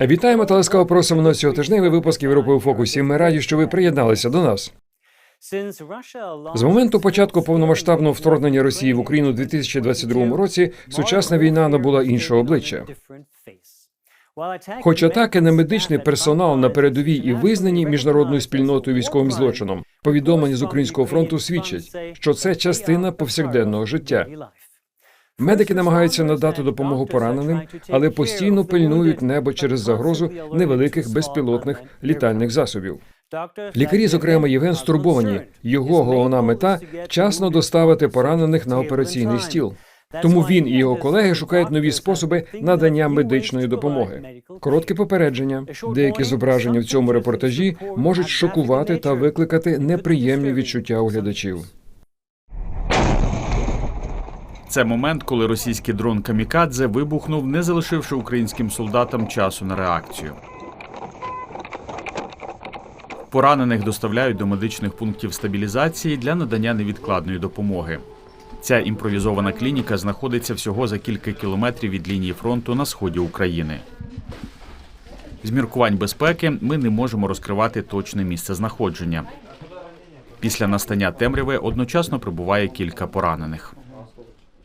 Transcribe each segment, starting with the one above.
Вітаємо та ласкаво просимо на цьоготижневий випуск Європи у фокусі. Ми раді, що ви приєдналися до нас. З моменту початку повномасштабного вторгнення Росії в Україну у 2022 році сучасна війна набула іншого обличчя. Хоч атаки на медичний персонал на передовій і визнані міжнародною спільнотою військовим злочином, повідомлення з українського фронту свідчать, що це частина повсякденного життя. Медики намагаються надати допомогу пораненим, але постійно пильнують небо через загрозу невеликих безпілотних літальних засобів. Лікарі, зокрема Євген, стурбовані. Його головна мета вчасно доставити поранених на операційний стіл. Тому він і його колеги шукають нові способи надання медичної допомоги. Коротке попередження. Деякі зображення в цьому репортажі можуть шокувати та викликати неприємні відчуття у глядачів. Це момент, коли російський дрон Камікадзе вибухнув, не залишивши українським солдатам часу на реакцію. Поранених доставляють до медичних пунктів стабілізації для надання невідкладної допомоги. Ця імпровізована клініка знаходиться всього за кілька кілометрів від лінії фронту на сході України. З міркувань безпеки ми не можемо розкривати точне місце знаходження. Після настання темряви одночасно прибуває кілька поранених.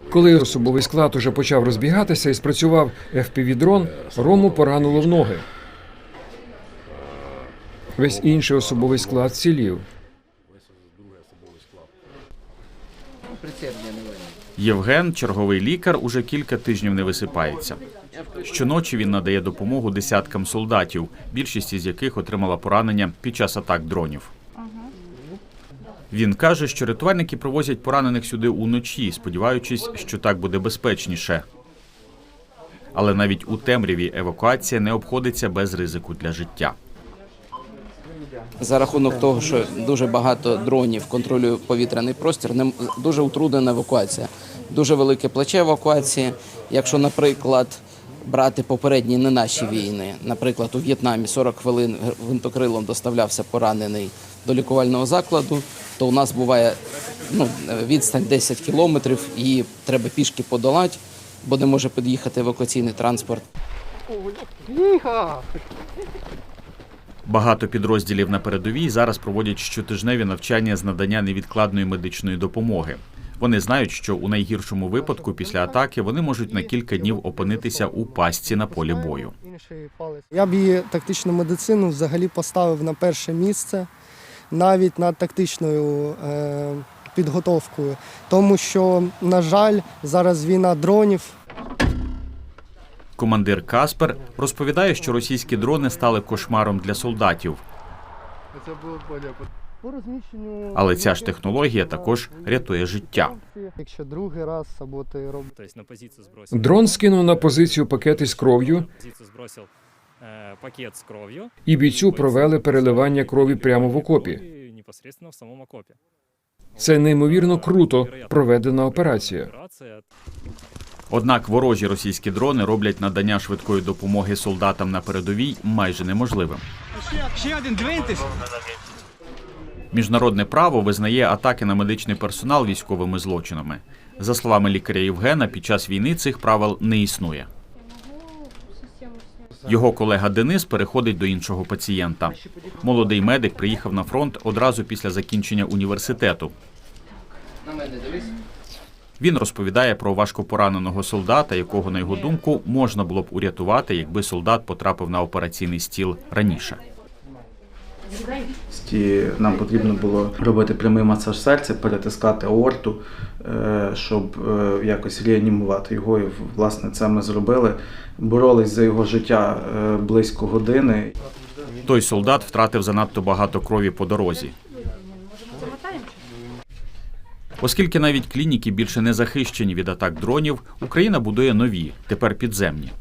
Коли особовий склад уже почав розбігатися і спрацював FPV-дрон, Рому поранило в ноги. Весь інший особовий склад цілів. Євген, черговий лікар, уже кілька тижнів не висипається. Щоночі він надає допомогу десяткам солдатів, більшість із яких отримала поранення під час атак дронів. Він каже, що рятувальники привозять поранених сюди уночі, сподіваючись, що так буде безпечніше. Але навіть у темряві евакуація не обходиться без ризику для життя. За рахунок того, що дуже багато дронів контролює повітряний простір, дуже утруднена евакуація. Дуже велике плече евакуації. Якщо, наприклад, брати попередні не наші війни, наприклад, у В'єтнамі 40 хвилин гвинтокрилом доставлявся поранений до лікувального закладу, то у нас буває ну, відстань 10 кілометрів, і треба пішки подолати, бо не може під'їхати евакуаційний транспорт. Багато підрозділів на передовій зараз проводять щотижневі навчання з надання невідкладної медичної допомоги. Вони знають, що у найгіршому випадку після атаки вони можуть на кілька днів опинитися у пастці на полі бою. Я б її тактичну медицину взагалі поставив на перше місце, навіть над тактичною е, підготовкою. Тому що, на жаль, зараз війна дронів. Командир Каспер розповідає, що російські дрони стали кошмаром для солдатів, По розміщенню але ця ж технологія також рятує життя. Якщо другий раз або ти робиш. Сбросил. Дрон скинув на позицію пакети з кров'ю, пакет с кровью. і бійцю провели переливання крові прямо в окопі. Це неймовірно круто проведена операція. Однак ворожі російські дрони роблять надання швидкої допомоги солдатам на передовій майже неможливим. Ще один. Міжнародне право визнає атаки на медичний персонал військовими злочинами. За словами лікаря Євгена, під час війни цих правил не існує. Його колега Денис переходить до іншого пацієнта. Молодий медик приїхав на фронт одразу після закінчення університету. Він розповідає про важкопораненого солдата, якого, на його думку, можна було б урятувати, якби солдат потрапив на операційний стіл раніше. Нам потрібно було робити прямий масаж серця, перетискати аорту, е, щоб е, якось реанімувати його. І власне це ми зробили. Боролись за його життя е, близько години. Той солдат втратив занадто багато крові по дорозі. Оскільки навіть клініки більше не захищені від атак дронів, Україна будує нові, тепер підземні.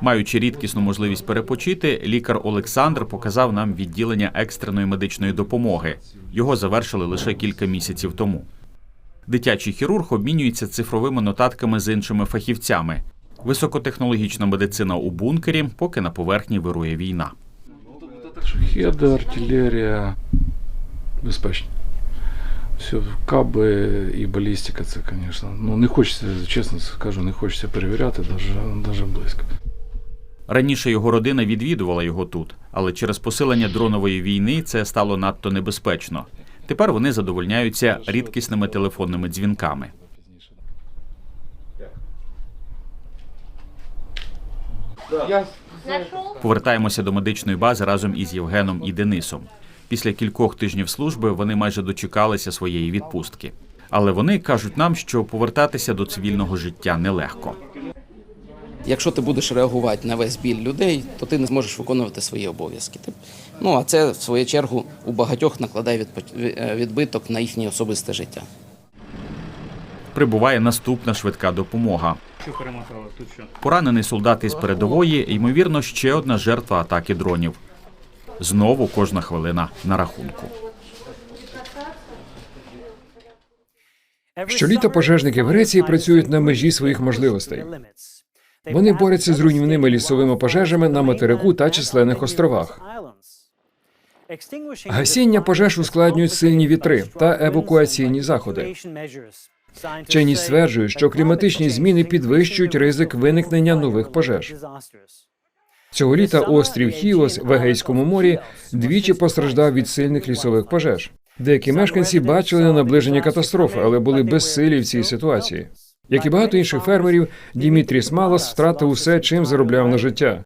Маючи рідкісну можливість перепочити, лікар Олександр показав нам відділення екстреної медичної допомоги. Його завершили лише кілька місяців тому. Дитячий хірург обмінюється цифровими нотатками з іншими фахівцями. Високотехнологічна медицина у бункері, поки на поверхні вирує війна. Шахеди, артилерія безпечно. Все, каби і балістика, це, звісно. Ну, не хочеться, чесно скажу, не хочеться перевіряти навіть, навіть близько. Раніше його родина відвідувала його тут, але через посилення дронової війни це стало надто небезпечно. Тепер вони задовольняються рідкісними телефонними дзвінками. Повертаємося до медичної бази разом із Євгеном і Денисом. Після кількох тижнів служби вони майже дочекалися своєї відпустки. Але вони кажуть нам, що повертатися до цивільного життя нелегко. Якщо ти будеш реагувати на весь біль людей, то ти не зможеш виконувати свої обов'язки. Ну а це в свою чергу у багатьох накладає е, відбиток на їхнє особисте життя. Прибуває наступна швидка допомога. Поранений солдат із передової, ймовірно, ще одна жертва атаки дронів. Знову кожна хвилина на рахунку. Щоліта пожежники в Греції працюють на межі своїх можливостей. Вони борються з руйнівними лісовими пожежами на материку та численних островах. Гасіння пожеж ускладнюють сильні вітри та евакуаційні заходи. Вчені стверджують, що кліматичні зміни підвищують ризик виникнення нових пожеж. Цього літа острів Хіос в Егейському морі двічі постраждав від сильних лісових пожеж. Деякі мешканці бачили наближення катастрофи, але були безсилі в цій ситуації. Як і багато інших фермерів, Дімітріс Малас втратив усе, чим заробляв на життя.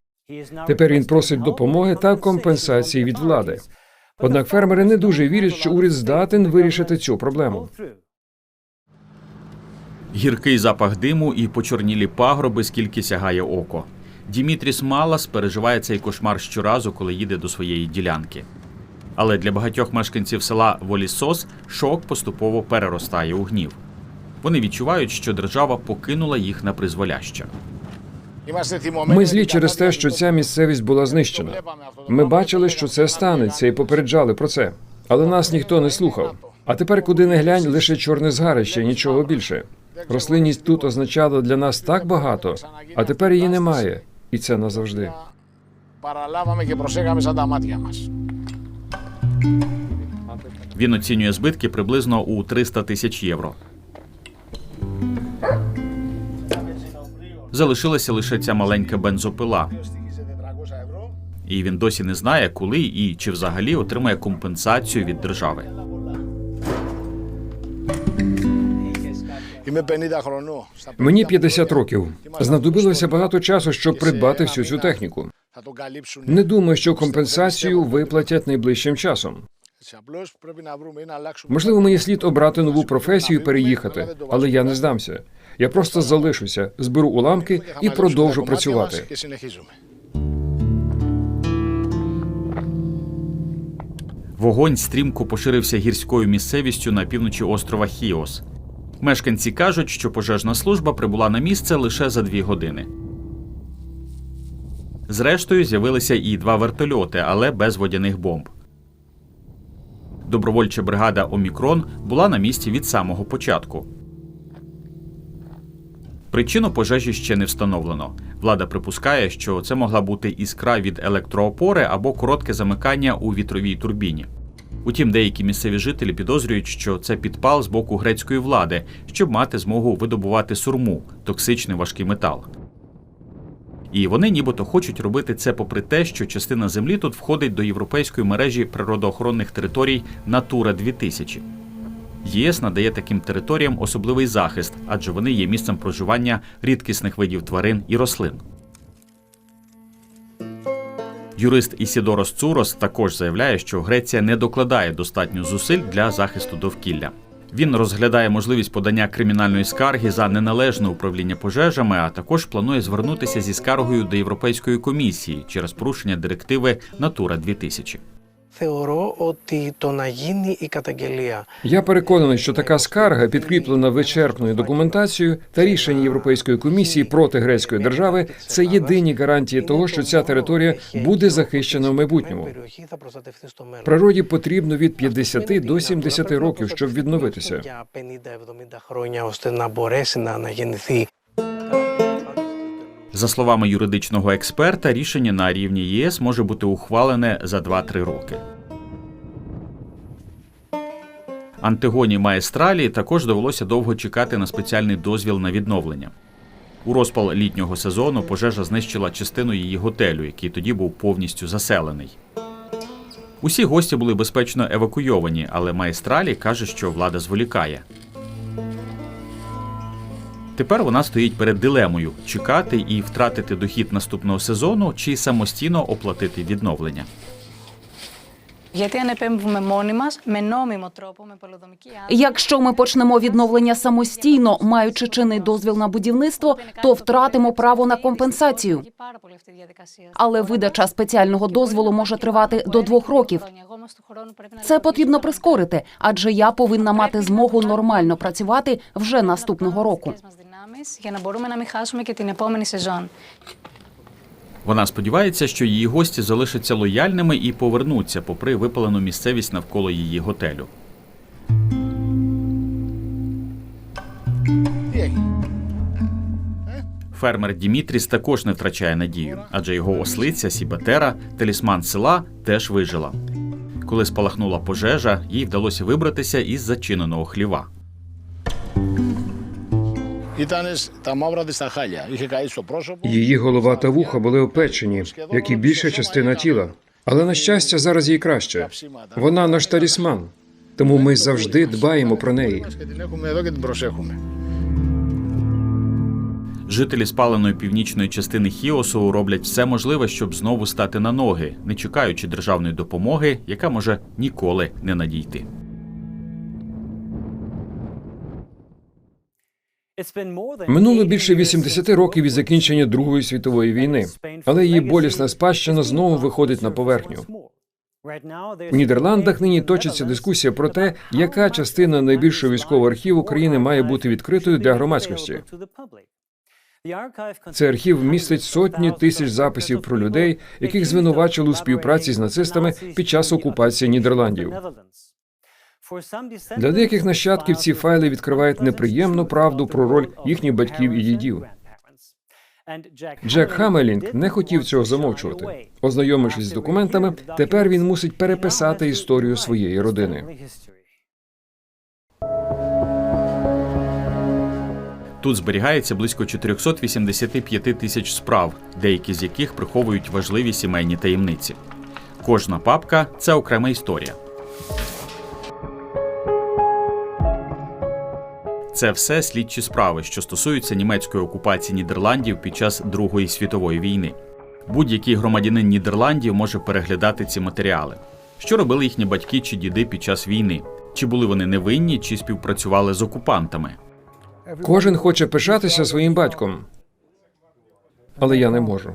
Тепер він просить допомоги та компенсації від влади. Однак фермери не дуже вірять, що уряд здатен вирішити цю проблему. Гіркий запах диму і почорнілі пагроби, скільки сягає око. Дімітріс Малас переживає цей кошмар щоразу, коли їде до своєї ділянки. Але для багатьох мешканців села Волісос шок поступово переростає у гнів. Вони відчувають, що держава покинула їх на призволяще. Ми злі через те, що ця місцевість була знищена. Ми бачили, що це станеться, і попереджали про це. Але нас ніхто не слухав. А тепер, куди не глянь, лише чорне згарище, нічого більше. Рослинність тут означала для нас так багато, а тепер її немає, і це назавжди. Він оцінює збитки приблизно у 300 тисяч євро. Залишилася лише ця маленька бензопила. І він досі не знає, коли і чи взагалі отримає компенсацію від держави. Мені 50 років. Знадобилося багато часу, щоб придбати всю цю техніку. Не думаю, що компенсацію виплатять найближчим часом. Можливо, мені слід обрати нову професію і переїхати, але я не здамся. Я просто залишуся, зберу уламки і продовжу працювати. Вогонь стрімко поширився гірською місцевістю на півночі острова Хіос. Мешканці кажуть, що пожежна служба прибула на місце лише за дві години. Зрештою, з'явилися і два вертольоти, але без водяних бомб. Добровольча бригада Омікрон була на місці від самого початку. Причину пожежі ще не встановлено. Влада припускає, що це могла бути іскра від електроопори або коротке замикання у вітровій турбіні. Утім, деякі місцеві жителі підозрюють, що це підпал з боку грецької влади, щоб мати змогу видобувати сурму токсичний важкий метал. І вони нібито хочуть робити це попри те, що частина землі тут входить до європейської мережі природоохоронних територій Натура 2000. ЄС надає таким територіям особливий захист, адже вони є місцем проживання рідкісних видів тварин і рослин. Юрист Ісідорос Цурос також заявляє, що Греція не докладає достатньо зусиль для захисту довкілля. Він розглядає можливість подання кримінальної скарги за неналежне управління пожежами, а також планує звернутися зі скаргою до Європейської комісії через порушення директиви Натура 2000 Θεωρώ ότι το να γίνει η καταγγελία Я переконаний, що така скарга, підкріплена вичерпною документацією та рішення Європейської комісії проти грецької держави, це єдині гарантії того, що ця територія буде захищена в майбутньому. περιοχή θα προστατευτεί στο μέλλον. Природі потрібно від 50 до 70 років, щоб відновитися. За словами юридичного експерта, рішення на рівні ЄС може бути ухвалене за 2-3 роки. Антигоні Маестралі також довелося довго чекати на спеціальний дозвіл на відновлення. У розпал літнього сезону пожежа знищила частину її готелю, який тоді був повністю заселений. Усі гості були безпечно евакуйовані, але майстралі каже, що влада зволікає. Тепер вона стоїть перед дилемою: чекати і втратити дохід наступного сезону чи самостійно оплатити відновлення. Якщо ми почнемо відновлення самостійно, маючи чинний дозвіл на будівництво, то втратимо право на компенсацію. Але видача спеціального дозволу може тривати до двох років. Це потрібно прискорити, адже я повинна мати змогу нормально працювати вже наступного року μας δυνάμεις για να μπορούμε να μην χάσουμε και την επόμενη σεζόν. Вона сподівається, що її гості залишаться лояльними і повернуться, попри випалену місцевість навколо її готелю. Τι έχει. Фермер Дімітріс також не втрачає надію, адже його ослиця Сібатера, талісман села, теж вижила. Коли спалахнула пожежа, їй вдалося вибратися із зачиненого хліва. Її голова та вуха були опечені, як і більша частина тіла. Але на щастя, зараз їй краще. Вона наш талісман, тому ми завжди дбаємо про неї. Жителі спаленої північної частини Хіосу роблять все можливе, щоб знову стати на ноги, не чекаючи державної допомоги, яка може ніколи не надійти. Минуло більше 80 років із закінчення Другої світової війни, але її болісна спадщина знову виходить на поверхню. У Нідерландах нині точиться дискусія про те, яка частина найбільшого військового архіву країни має бути відкритою для громадськості. Цей архів містить сотні тисяч записів про людей, яких звинувачили у співпраці з нацистами під час окупації Нідерландів. Для деяких нащадків ці файли відкривають неприємну правду про роль їхніх батьків і дідів. Джек Хамелінг не хотів цього замовчувати. Ознайомившись з документами, тепер він мусить переписати історію своєї родини. Тут зберігається близько 485 тисяч справ, деякі з яких приховують важливі сімейні таємниці. Кожна папка це окрема історія. Це все слідчі справи, що стосуються німецької окупації Нідерландів під час Другої світової війни. Будь-який громадянин Нідерландів може переглядати ці матеріали. Що робили їхні батьки чи діди під час війни? Чи були вони невинні, чи співпрацювали з окупантами? Кожен хоче пишатися своїм батьком, але я не можу.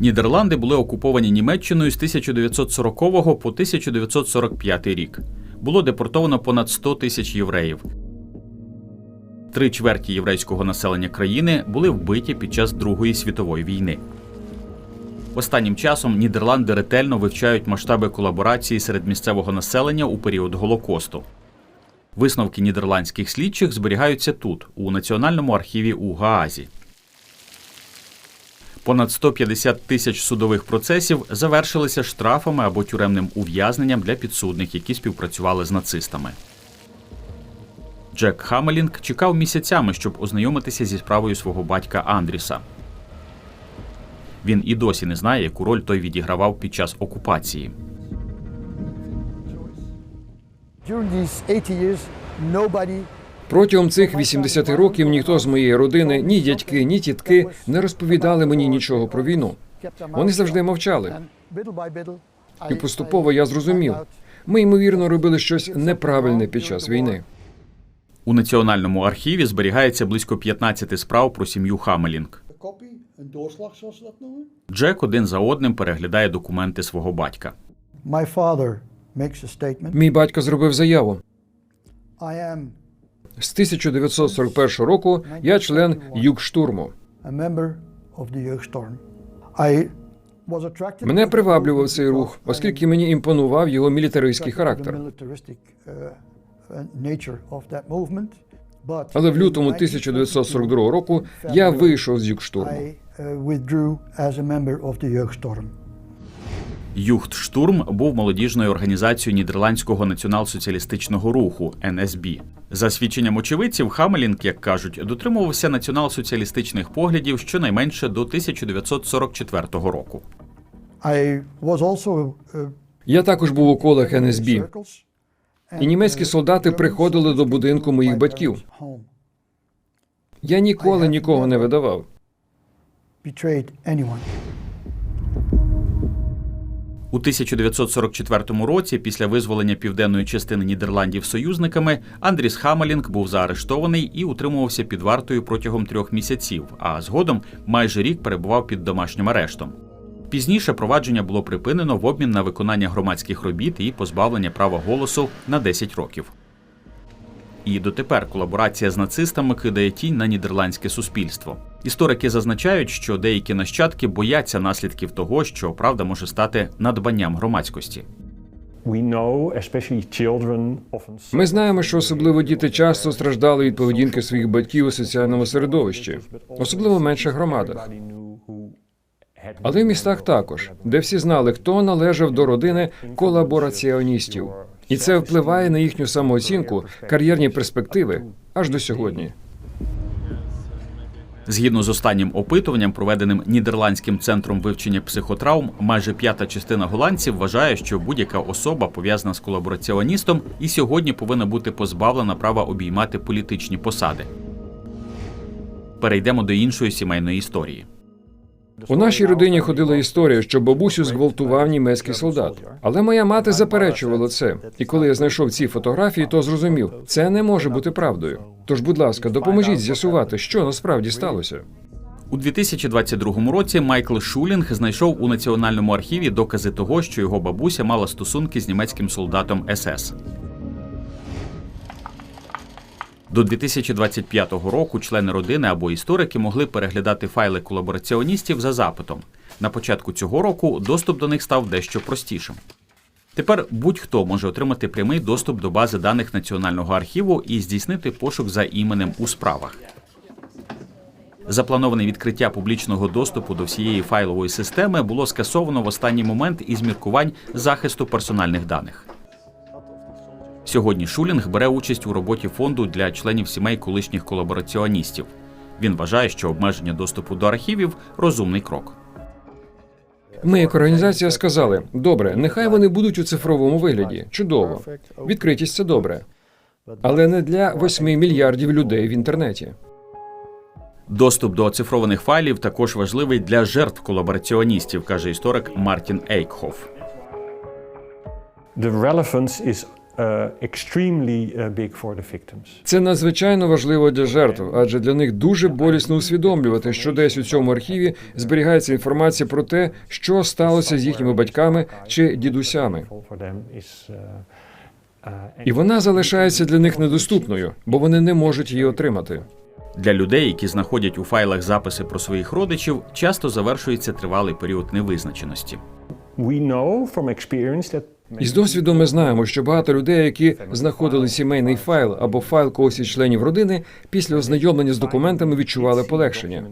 Нідерланди були окуповані Німеччиною з 1940 по 1945 рік. Було депортовано понад 100 тисяч євреїв. Три чверті єврейського населення країни були вбиті під час Другої світової війни. Останнім часом Нідерланди ретельно вивчають масштаби колаборації серед місцевого населення у період Голокосту. Висновки нідерландських слідчих зберігаються тут, у Національному архіві у Гаазі. Понад 150 тисяч судових процесів завершилися штрафами або тюремним ув'язненням для підсудних, які співпрацювали з нацистами. Джек Хамелінг чекав місяцями, щоб ознайомитися зі справою свого батька Андріса. Він і досі не знає, яку роль той відігравав під час окупації. Протягом цих 80 років ніхто з моєї родини, ні дядьки, ні тітки не розповідали мені нічого про війну. Вони завжди мовчали. І поступово я зрозумів. Ми ймовірно робили щось неправильне під час війни. У національному архіві зберігається близько 15 справ про сім'ю Хамелінг. Джек один за одним переглядає документи свого батька. Мій батько зробив заяву. З 1941 року я член Югштурму. Мене приваблював цей рух, оскільки мені імпонував його мілітаристський характер. Але в лютому 1942 року я вийшов з Югштурму. Юхтштурм був молодіжною організацією нідерландського націонал-соціалістичного руху НСБ. За свідченням очевидців, Хамелінг, як кажуть, дотримувався націонал-соціалістичних поглядів щонайменше до 1944 року. Uh, Я також був у колах НСБ, і німецькі солдати приходили до будинку моїх батьків. Я ніколи нікого не видавав. У 1944 році, після визволення південної частини Нідерландів союзниками, Андріс Хамелінг був заарештований і утримувався під вартою протягом трьох місяців, а згодом майже рік перебував під домашнім арештом. Пізніше провадження було припинено в обмін на виконання громадських робіт і позбавлення права голосу на 10 років. І дотепер колаборація з нацистами кидає тінь на нідерландське суспільство. Історики зазначають, що деякі нащадки бояться наслідків того, що правда може стати надбанням громадськості. Ми знаємо, що особливо діти часто страждали від поведінки своїх батьків у соціальному середовищі, особливо в менших громадах. Але в містах також, де всі знали, хто належав до родини колабораціоністів, і це впливає на їхню самооцінку, кар'єрні перспективи аж до сьогодні. Згідно з останнім опитуванням, проведеним нідерландським центром вивчення психотравм, майже п'ята частина голландців вважає, що будь-яка особа пов'язана з колабораціоністом і сьогодні повинна бути позбавлена права обіймати політичні посади. Перейдемо до іншої сімейної історії. У нашій родині ходила історія, що бабусю зґвалтував німецький солдат. Але моя мати заперечувала це. І коли я знайшов ці фотографії, то зрозумів, це не може бути правдою. Тож, будь ласка, допоможіть з'ясувати, що насправді сталося. У 2022 році Майкл Шулінг знайшов у національному архіві докази того, що його бабуся мала стосунки з німецьким солдатом СС. До 2025 року члени родини або історики могли переглядати файли колабораціоністів за запитом. На початку цього року доступ до них став дещо простішим. Тепер будь-хто може отримати прямий доступ до бази даних Національного архіву і здійснити пошук за іменем у справах. Заплановане відкриття публічного доступу до всієї файлової системи було скасовано в останній момент із міркувань захисту персональних даних. Сьогодні Шулінг бере участь у роботі фонду для членів сімей колишніх колабораціоністів. Він вважає, що обмеження доступу до архівів розумний крок. Ми, як організація, сказали: добре, нехай вони будуть у цифровому вигляді. Чудово. Відкритість це добре. Але не для 8 мільярдів людей в інтернеті. Доступ до оцифрованих файлів також важливий для жертв колабораціоністів, каже історик Мартін Ейкхоф. The relevance is extremely uh, big for the victims. Це надзвичайно важливо для жертв, адже для них дуже болісно усвідомлювати, що десь у цьому архіві зберігається інформація про те, що сталося з їхніми батьками чи дідусями. Uh, uh, І вона залишається для них недоступною, бо вони не можуть її отримати. Для людей, які знаходять у файлах записи про своїх родичів, часто завершується тривалий період невизначеності. we know from experience that І з досвіду ми знаємо, що багато людей, які знаходили сімейний файл або файл когось із членів родини, після ознайомлення з документами відчували полегшення.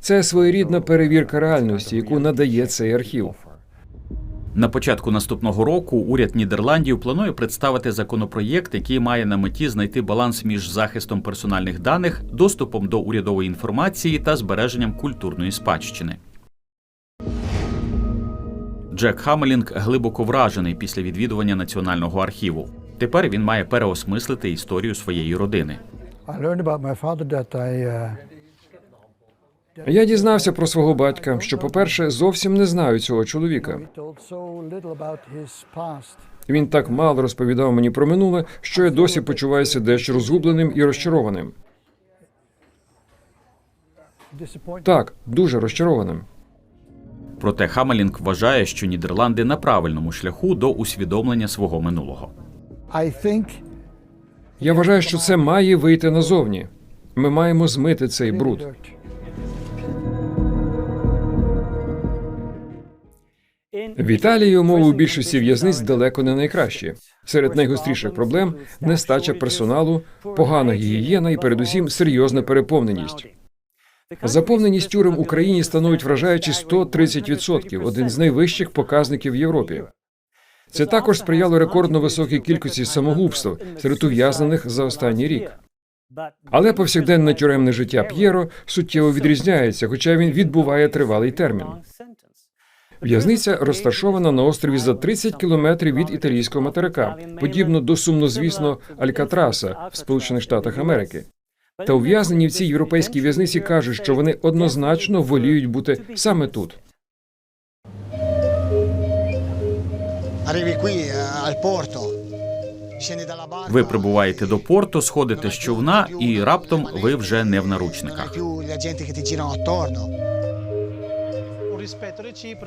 Це своєрідна перевірка реальності, яку надає цей архів. На початку наступного року уряд Нідерландів планує представити законопроєкт, який має на меті знайти баланс між захистом персональних даних, доступом до урядової інформації та збереженням культурної спадщини. Джек Хамелінг глибоко вражений після відвідування національного архіву. Тепер він має переосмислити історію своєї родини. Uh, Я дізнався про свого батька, що, по-перше, зовсім не знаю цього чоловіка. Він так мало розповідав мені про минуле, що я досі почуваюся дещо розгубленим і розчарованим. Так, дуже розчарованим. Проте Хамелінг вважає, що Нідерланди на правильному шляху до усвідомлення свого минулого. Я вважаю, що це має вийти назовні. Ми маємо змити цей бруд. В Італії умови у більшості в'язниць далеко не найкращі. Серед найгостріших проблем нестача персоналу, погана гігієна і, передусім, серйозна переповненість. Заповненість тюрем Україні становить вражаючі 130%, один з найвищих показників в Європі. Це також сприяло рекордно високій кількості самогубств серед ув'язнених за останній рік. Але повсякденне тюремне життя П'єро суттєво відрізняється, хоча він відбуває тривалий термін. В'язниця розташована на острові за 30 кілометрів від італійського материка, подібно до сумнозвісно Алькатраса в Сполучених Штатах Америки. Та ув'язнені в цій європейській в'язниці кажуть, що вони однозначно воліють бути саме тут. Eh, Ви прибуваєте до порту, сходите з човна, і раптом ви вже не в наручниках.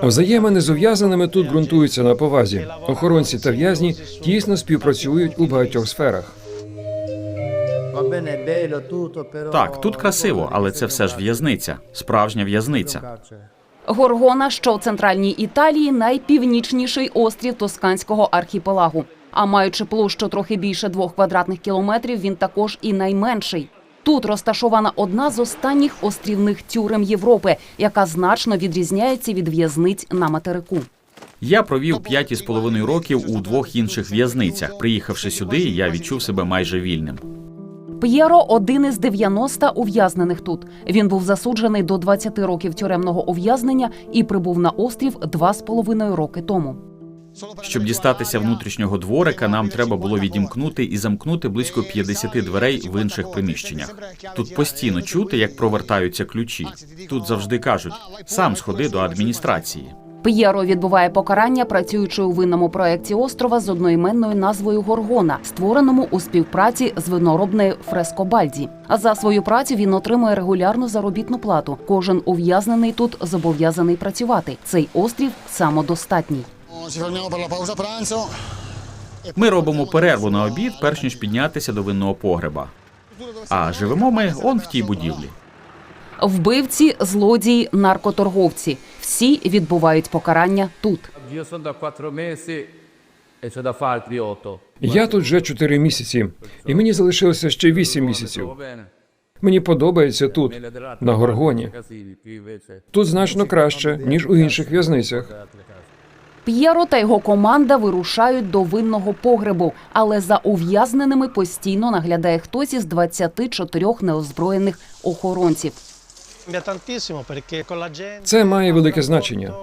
Взаємини з ув'язненими тут ґрунтуються на повазі. Охоронці та в'язні тісно співпрацюють у багатьох сферах. Так, тут красиво, але це все ж в'язниця, справжня в'язниця. Горгона, що в центральній Італії, найпівнічніший острів Тосканського архіпелагу. А маючи площу трохи більше двох квадратних кілометрів, він також і найменший. Тут розташована одна з останніх острівних тюрем Європи, яка значно відрізняється від в'язниць на материку. Я провів п'ять із половиною років у двох інших в'язницях. Приїхавши сюди, я відчув себе майже вільним. П'єро один із 90 ув'язнених тут. Він був засуджений до 20 років тюремного ув'язнення і прибув на острів два з половиною роки тому. Щоб дістатися внутрішнього дворика, нам треба було відімкнути і замкнути близько 50 дверей в інших приміщеннях. Тут постійно чути, як провертаються ключі. Тут завжди кажуть: сам сходи до адміністрації. П'єро відбуває покарання, працюючи у винному проєкті острова з одноіменною назвою Горгона, створеному у співпраці з виноробнею Фрескобальді. А за свою працю він отримує регулярну заробітну плату. Кожен ув'язнений тут зобов'язаний працювати. Цей острів самодостатній. Ми робимо перерву на обід, перш ніж піднятися до винного погреба. А живемо ми он в тій будівлі. Вбивці, злодії, наркоторговці всі відбувають покарання тут. E. Я тут вже чотири місяці, і мені залишилося ще вісім місяців. Мені подобається тут, на Горгоні. Тут значно краще, ніж у інших в'язницях. П'єро та його команда вирушають до винного погребу, але за ув'язненими постійно наглядає хтось із 24 неозброєних охоронців. Це має велике значення.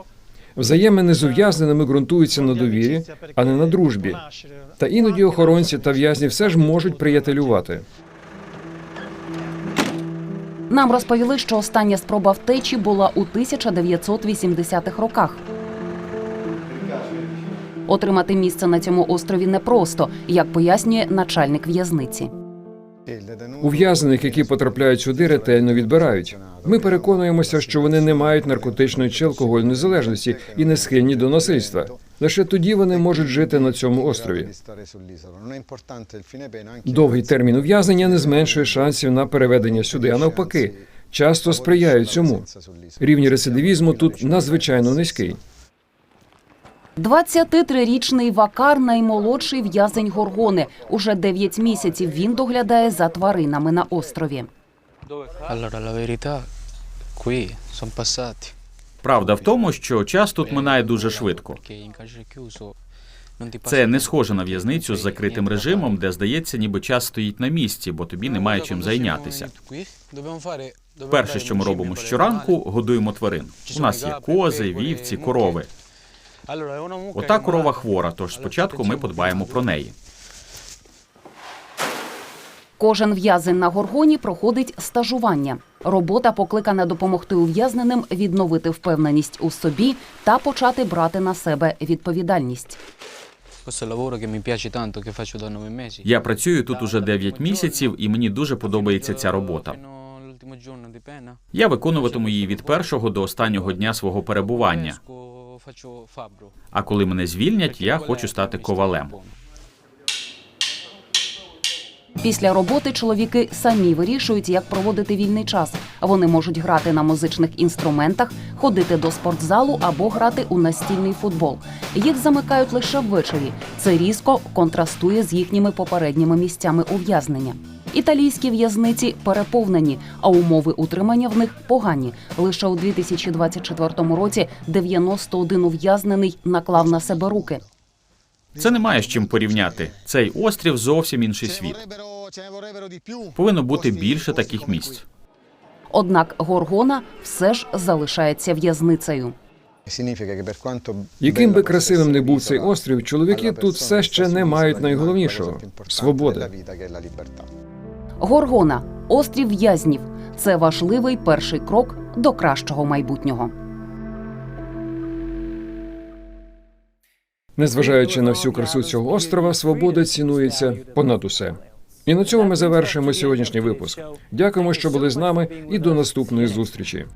Взаємини з ув'язненими ґрунтуються на довірі, а не на дружбі. Та іноді охоронці та в'язні все ж можуть приятелювати. Нам розповіли, що остання спроба втечі була у 1980-х роках. Отримати місце на цьому острові непросто, як пояснює начальник в'язниці. Ув'язнених, які потрапляють сюди, ретельно відбирають. Ми переконуємося, що вони не мають наркотичної чи алкогольної залежності і не схильні до насильства. Лише тоді вони можуть жити на цьому острові. Довгий термін ув'язнення не зменшує шансів на переведення сюди, а навпаки, часто сприяють цьому. Рівень рецидивізму тут надзвичайно низький. 23-річний Вакар наймолодший в'язень Горгони. Уже 9 місяців він доглядає за тваринами на острові. Правда в тому, що час тут минає дуже швидко. Це не схоже на в'язницю з закритим режимом, де здається, ніби час стоїть на місці, бо тобі немає чим зайнятися. Перше, що ми робимо щоранку, годуємо тварин. У нас є кози, вівці, корови. Ота корова хвора, тож спочатку ми подбаємо про неї. Кожен в'язень на Горгоні проходить стажування. Робота покликана допомогти ув'язненим відновити впевненість у собі та почати брати на себе відповідальність. Я працюю тут уже 9 місяців, і мені дуже подобається ця робота. Я виконуватиму її від першого до останнього дня свого перебування. А коли мене звільнять, я хочу стати ковалем. Після роботи чоловіки самі вирішують, як проводити вільний час. Вони можуть грати на музичних інструментах, ходити до спортзалу або грати у настільний футбол. Їх замикають лише ввечері. Це різко контрастує з їхніми попередніми місцями ув'язнення. Італійські в'язниці переповнені, а умови утримання в них погані. Лише у 2024 році 91 ув'язнений наклав на себе руки. Це немає з чим порівняти. Цей острів зовсім інший світ. Повинно бути більше таких місць. Однак Горгона все ж залишається в'язницею. Яким би красивим не був цей острів, чоловіки тут все ще не мають найголовнішого свободи. Горгона острів в'язнів. Це важливий перший крок до кращого майбутнього. Незважаючи на всю красу цього острова, свобода цінується понад усе. І на цьому ми завершуємо сьогоднішній випуск. Дякуємо, що були з нами, і до наступної зустрічі.